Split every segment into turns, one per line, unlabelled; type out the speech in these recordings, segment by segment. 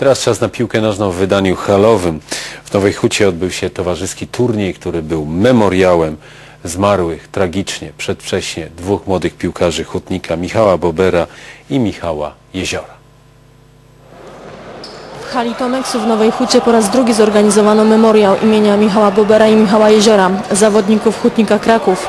Teraz czas na piłkę nożną w wydaniu halowym. W Nowej Hucie odbył się towarzyski turniej, który był memoriałem zmarłych tragicznie, przedwcześnie dwóch młodych piłkarzy hutnika Michała Bobera i Michała Jeziora.
W hali Tomeksu w Nowej Hucie po raz drugi zorganizowano memoriał imienia Michała Bobera i Michała Jeziora, zawodników Hutnika Kraków.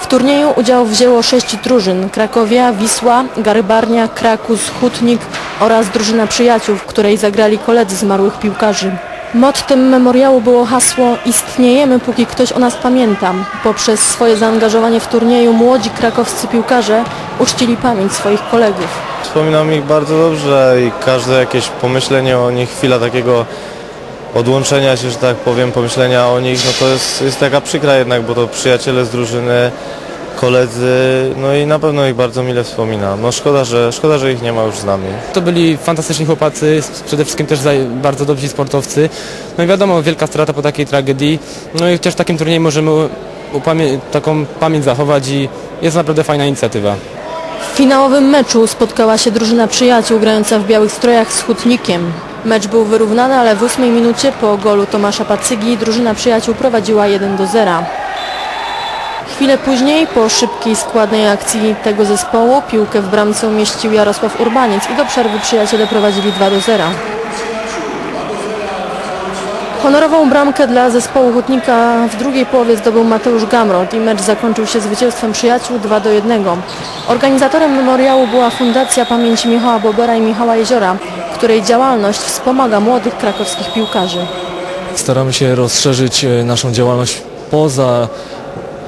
W turnieju udział wzięło sześć drużyn Krakowia, Wisła, Garybarnia, Krakus, Hutnik oraz drużyna przyjaciół, w której zagrali koledzy zmarłych piłkarzy. Mottem memoriału było hasło Istniejemy póki ktoś o nas pamięta. Poprzez swoje zaangażowanie w turnieju młodzi krakowscy piłkarze uczcili pamięć swoich kolegów.
Wspominam ich bardzo dobrze i każde jakieś pomyślenie o nich, chwila takiego odłączenia się, że tak powiem, pomyślenia o nich, no to jest, jest taka przykra jednak, bo to przyjaciele z drużyny, koledzy, no i na pewno ich bardzo mile wspominam. No szkoda, że, szkoda, że ich nie ma już z nami.
To byli fantastyczni chłopacy, przede wszystkim też bardzo dobrzy sportowcy. No i wiadomo, wielka strata po takiej tragedii. No i też w takim turnieju możemy upamię- taką pamięć zachować i jest naprawdę fajna inicjatywa.
W finałowym meczu spotkała się drużyna przyjaciół grająca w białych strojach z Hutnikiem. Mecz był wyrównany, ale w ósmej minucie po golu Tomasza Pacygi drużyna przyjaciół prowadziła 1 do 0. Chwilę później, po szybkiej, składnej akcji tego zespołu, piłkę w bramce umieścił Jarosław Urbaniec i do przerwy przyjaciele prowadzili 2 do 0. Honorową bramkę dla zespołu Hutnika w drugiej połowie zdobył Mateusz Gamrot i mecz zakończył się zwycięstwem przyjaciół 2 do 1. Organizatorem memoriału była Fundacja Pamięci Michała Bobera i Michała Jeziora, której działalność wspomaga młodych krakowskich piłkarzy.
Staramy się rozszerzyć e, naszą działalność poza,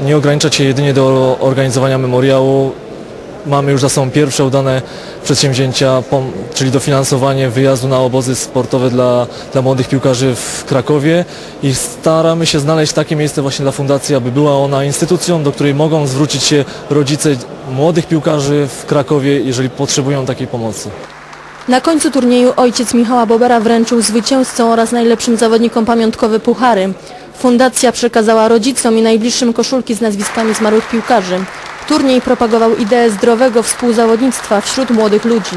nie ograniczać się jedynie do organizowania memoriału. Mamy już za sobą pierwsze udane przedsięwzięcia, czyli dofinansowanie wyjazdu na obozy sportowe dla, dla młodych piłkarzy w Krakowie i staramy się znaleźć takie miejsce właśnie dla fundacji, aby była ona instytucją, do której mogą zwrócić się rodzice młodych piłkarzy w Krakowie, jeżeli potrzebują takiej pomocy.
Na końcu turnieju ojciec Michała Bobera wręczył zwycięzcom oraz najlepszym zawodnikom pamiątkowe puchary. Fundacja przekazała rodzicom i najbliższym koszulki z nazwiskami zmarłych piłkarzy. Turniej propagował ideę zdrowego współzawodnictwa wśród młodych ludzi.